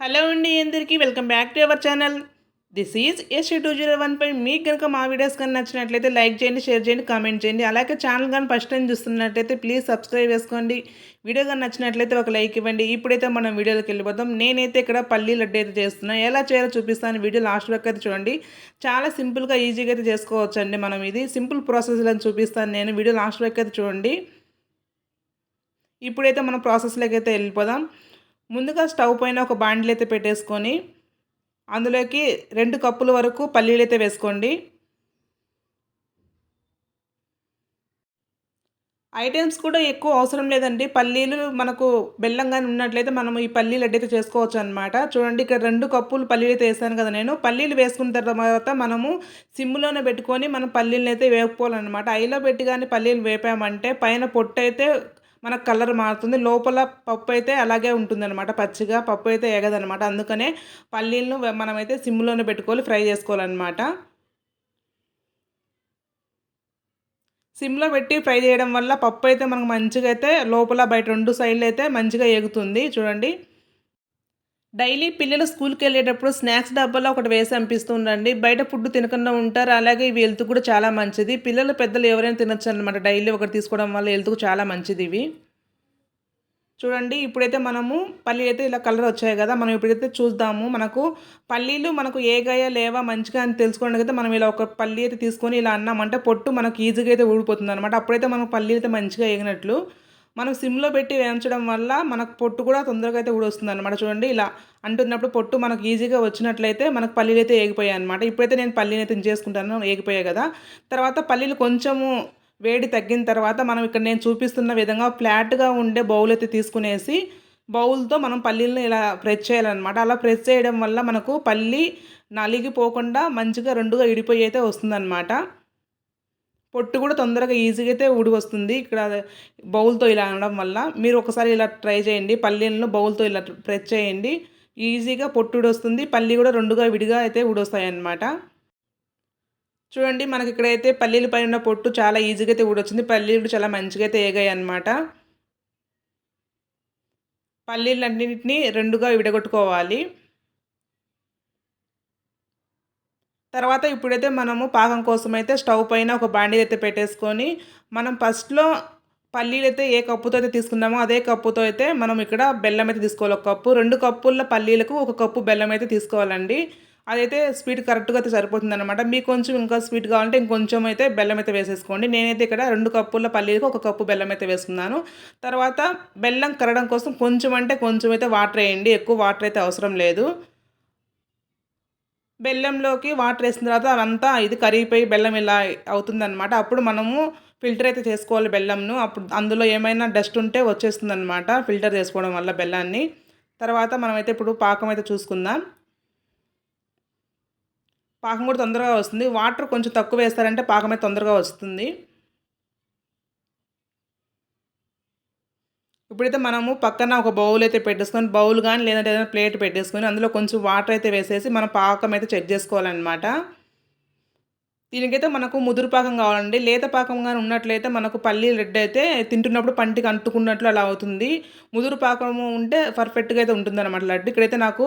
Hello అండి అందరికీ welcome back to our channel. This is ST two zero one పై మీకు కనుక మా వీడియోస్ కానీ నచ్చినట్లయితే లైక్ చేయండి షేర్ చేయండి కామెంట్ చేయండి. అలాగే ఛానల్ కానీ ఫస్ట్ టైం చూస్తున్నట్లయితే ప్లీజ్ సబ్స్క్రైబ్ చేసుకోండి. వీడియో కానీ నచ్చినట్లయితే ఒక లైక్ ఇవ్వండి. ఇప్పుడైతే మనం వీడియోలోకి వెళ్ళిపోతాం. నేనైతే ఇక్కడ పల్లీ లడ్డు అయితే చేస్తున్నాను ఎలా చేయాలో చూపిస్తాను. వీడియో లాస్ట్ వరకు అయితే చూడండి. చాలా సింపుల్గా ఈజీగా అయితే చేసుకోవచ్చు అండి మనం ఇది. సింపుల్ ప్రాసెస్లో చూపిస్తాను నేను. వీడియో లాస్ట్ వరకు అయితే చూడండి. ఇప్పుడైతే మనం ప్రాసెస్లోకి అయితే వెళ్ళిపోదాం. ముందుగా స్టవ్ పైన ఒక బాండిల్ అయితే పెట్టేసుకొని అందులోకి రెండు కప్పుల వరకు పల్లీలు అయితే వేసుకోండి. ఐటమ్స్ కూడా ఎక్కువ అవసరం లేదండి. పల్లీలు మనకు బెల్లంగానే ఉన్నట్లయితే మనం ఈ పల్లీలు అయితే చేసుకోవచ్చు అనమాట చూడండి ఇక్కడ రెండు కప్పులు పల్లీలు అయితే వేసాను కదా నేను. పల్లీలు వేసుకున్న తర్వాత మనము సిమ్లోనే పెట్టుకొని మనం పల్లీలను అయితే వేపుకోవాలన్నమాట. ఐలో పెట్టి కానీ పల్లీలు వేపామంటే పైన పొట్టు అయితే మనకు కలర్ మారుతుంది. లోపల పప్పు అయితే అలాగే ఉంటుందన్నమాట. పచ్చిగా పప్పు అయితే ఎగదనమాట అందుకనే పల్లీలను మనమైతే సిమ్లోనే పెట్టుకోవాలి ఫ్రై చేసుకోవాలన్నమాట. సిమ్లో పెట్టి ఫ్రై చేయడం వల్ల పప్పు అయితే మనకు మంచిగా అయితే లోపల బయట రెండు సైడ్లు అయితే మంచిగా ఎగుతుంది. చూడండి. డైలీ పిల్లలు స్కూల్కి వెళ్ళేటప్పుడు స్నాక్స్ డబ్బాలో ఒకటి వేసి అనిపిస్తుండండి బయట ఫుడ్ తినకుండా ఉంటారు. అలాగే ఇవి హెల్త్ కూడా చాలా మంచిది. పిల్లలు పెద్దలు ఎవరైనా తినొచ్చు అనమాట డైలీ ఒకటి తీసుకోవడం వల్ల హెల్త్కు చాలా మంచిది ఇవి. చూడండి ఇప్పుడైతే మనము పల్లీలు అయితే ఇలా కలర్ వచ్చాయి కదా మనం ఇప్పుడైతే చూద్దాము. మనకు పల్లీలు మనకు ఏగాయా లేవా మంచిగా అని తెలుసుకోవడానికి అయితే మనం ఇలా ఒక పల్లీ అయితే తీసుకొని ఇలా అన్నామంటే పొట్టు మనకు ఈజీగా అయితే ఊడిపోతుంది అనమాట అప్పుడైతే మనకు పల్లీలు అయితే మంచిగా ఎగినట్లు మనం సిమ్లో పెట్టి వేయించడం వల్ల మనకు పొట్టు కూడా తొందరగా అయితే వస్తుంది అనమాట చూడండి ఇలా అంటున్నప్పుడు పొట్టు మనకు ఈజీగా వచ్చినట్లయితే మనకు పల్లీలు అయితే ఏగిపోయాయి అనమాట ఇప్పుడైతే నేను పల్లీని అయితే చేసుకుంటాను ఏగిపోయాయి కదా. తర్వాత పల్లీలు కొంచెము వేడి తగ్గిన తర్వాత మనం ఇక్కడ నేను చూపిస్తున్న విధంగా ఫ్లాట్గా ఉండే బౌల్ అయితే తీసుకునేసి బౌల్తో మనం పల్లీలను ఇలా ప్రెస్ చేయాలన్నమాట. అలా ప్రెస్ చేయడం వల్ల మనకు పల్లి నలిగిపోకుండా మంచిగా రెండుగా ఇడిపోయి అయితే వస్తుందన్నమాట. పొట్టు కూడా తొందరగా ఈజీగా అయితే ఊడి వస్తుంది. ఇక్కడ బౌల్తో ఇలా అనడం వల్ల మీరు ఒకసారి ఇలా ట్రై చేయండి. పల్లీలను బౌల్తో ఇలా ప్రెస్ చేయండి. ఈజీగా పొట్టు వస్తుంది. పల్లి కూడా రెండుగా విడిగా అయితే ఊడొస్తాయి అన్నమాట. చూడండి మనకి ఇక్కడైతే పల్లీల పైన ఉన్న పొట్టు చాలా ఈజీగా అయితే ఊడొచ్చింది పల్లీలు చాలా మంచిగా అయితే ఏగాయి అనమాట పల్లీలన్నింటినీ రెండుగా విడగొట్టుకోవాలి. తర్వాత ఇప్పుడైతే మనము పాకం కోసం అయితే స్టవ్ పైన ఒక బాండీ అయితే పెట్టేసుకొని మనం ఫస్ట్లో పల్లీలు అయితే ఏ కప్పుతో అయితే తీసుకున్నామో అదే కప్పుతో అయితే మనం ఇక్కడ బెల్లం అయితే తీసుకోవాలి. ఒక కప్పు రెండు కప్పుల పల్లీలకు ఒక కప్పు బెల్లం అయితే తీసుకోవాలండి. అదైతే స్వీట్ కరెక్ట్గా అయితే సరిపోతుంది అనమాట మీకు కొంచెం ఇంకా స్వీట్ కావాలంటే ఇంకొంచెం అయితే బెల్లం అయితే వేసేసుకోండి. నేనైతే ఇక్కడ రెండు కప్పుల పల్లీలకు ఒక కప్పు బెల్లం అయితే వేసుకున్నాను. తర్వాత బెల్లం కరగడం కోసం కొంచెం అంటే కొంచెం అయితే వాటర్ వేయండి. ఎక్కువ వాటర్ అయితే అవసరం లేదు. బెల్లంలోకి వాటర్ వేసిన తర్వాత అదంతా ఇది కరిగిపోయి బెల్లం ఇలా అవుతుందన్నమాట. అప్పుడు మనము ఫిల్టర్ అయితే చేసుకోవాలి బెల్లంను. అప్పుడు అందులో ఏమైనా డస్ట్ ఉంటే వచ్చేస్తుంది అనమాట ఫిల్టర్ చేసుకోవడం వల్ల బెల్లాన్ని. తర్వాత మనమైతే ఇప్పుడు పాకం అయితే చూసుకుందాం. పాకం కూడా తొందరగా వస్తుంది. వాటర్ కొంచెం తక్కువ వేస్తారంటే పాకం అయితే తొందరగా వస్తుంది. ఇప్పుడైతే మనము పక్కన ఒక బౌల్ అయితే పెట్టేసుకొని బౌల్ కానీ లేదంటే ఏదైనా ప్లేట్ పెట్టేసుకొని అందులో కొంచెం వాటర్ అయితే వేసేసి మనం పాకం అయితే చెక్ చేసుకోవాలన్నమాట. దీనికైతే మనకు ముదురు పాకం కావాలండి. లేత పాకం కానీ ఉన్నట్లయితే మనకు పల్లీ రెడ్ అయితే తింటున్నప్పుడు పంటికి అంటుకున్నట్లు అలా అవుతుంది. ముదురు పాకము ఉంటే పర్ఫెక్ట్గా అయితే ఉంటుంది అనమాట లడ్డు. ఇక్కడైతే నాకు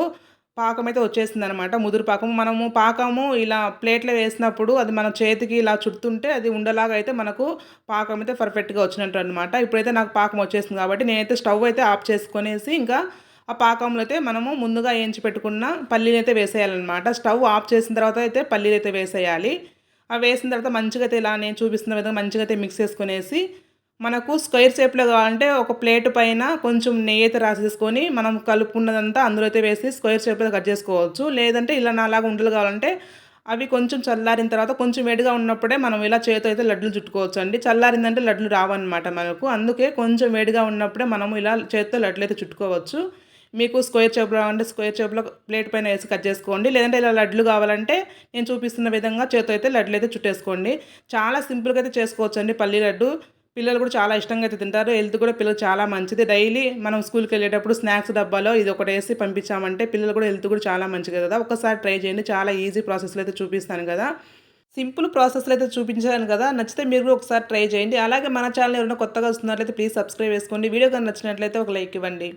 పాకం అయితే వచ్చేసింది అనమాట ముదురు పాకం మనము పాకము ఇలా ప్లేట్లో వేసినప్పుడు అది మన చేతికి ఇలా చుడుతుంటే అది ఉండలాగా అయితే మనకు పాకం అయితే పర్ఫెక్ట్గా వచ్చినట్టు అనమాట ఇప్పుడైతే నాకు పాకం వచ్చేసింది కాబట్టి నేనైతే స్టవ్ అయితే ఆఫ్ చేసుకునేసి ఇంకా ఆ పాకంలో అయితే మనము ముందుగా వేయించి పెట్టుకున్న పల్లీలు అయితే వేసేయాలన్నమాట. స్టవ్ ఆఫ్ చేసిన తర్వాత అయితే పల్లీలు అయితే వేసేయాలి. ఆ వేసిన తర్వాత మంచిగా అయితే ఇలా నేను చూపిస్తున్న విధంగా మంచిగా అయితే మిక్స్ చేసుకునేసి మనకు స్క్వేర్ షేప్లో కావాలంటే ఒక ప్లేట్ పైన కొంచెం నెయ్యి అయితే రాసేసుకొని మనం కలుపుకున్నదంతా అందులో అయితే వేసి స్క్వేర్ షేప్లో కట్ చేసుకోవచ్చు. లేదంటే ఇలా నాలాగా ఉండలు కావాలంటే అవి కొంచెం చల్లారిన తర్వాత కొంచెం వేడిగా ఉన్నప్పుడే మనం ఇలా చేతితో అయితే లడ్లు చుట్టుకోవచ్చు అండి చల్లారిందంటే లడ్లు రావన్నమాట మనకు. అందుకే కొంచెం వేడిగా ఉన్నప్పుడే మనము ఇలా చేతితో లడ్లు అయితే చుట్టుకోవచ్చు. మీకు స్క్వేర్ షేప్ కావాలంటే స్క్వేర్ షేప్లో ప్లేట్ పైన వేసి కట్ చేసుకోండి. లేదంటే ఇలా లడ్లు కావాలంటే నేను చూపిస్తున్న విధంగా చేతితో అయితే లడ్లు అయితే చుట్టేసుకోండి. చాలా సింపుల్గా అయితే చేసుకోవచ్చు అండి పల్లీ లడ్డు. పిల్లలు కూడా చాలా ఇష్టంగా అయితే తింటారు. హెల్త్ కూడా పిల్లలు చాలా మంచిది. డైలీ మనం స్కూల్కి వెళ్ళేటప్పుడు స్నాక్స్ డబ్బాలో ఇది ఒకటి వేసి పంపించామంటే పిల్లలు కూడా హెల్త్ కూడా చాలా మంచిది కదా. ఒకసారి ట్రై చేయండి. చాలా ఈజీ ప్రాసెస్లో అయితే చూపిస్తాను కదా. సింపుల్ ప్రాసెస్లో అయితే చూపించాను కదా. నచ్చితే మీరు కూడా ఒకసారి ట్రై చేయండి. అలాగే మన ఛానల్ ఎవరైనా కొత్తగా వస్తున్నట్లయితే ప్లీజ్ సబ్స్క్రైబ్ చేసుకోండి. వీడియో కానీ నచ్చినట్లయితే ఒక లైక్ ఇవ్వండి.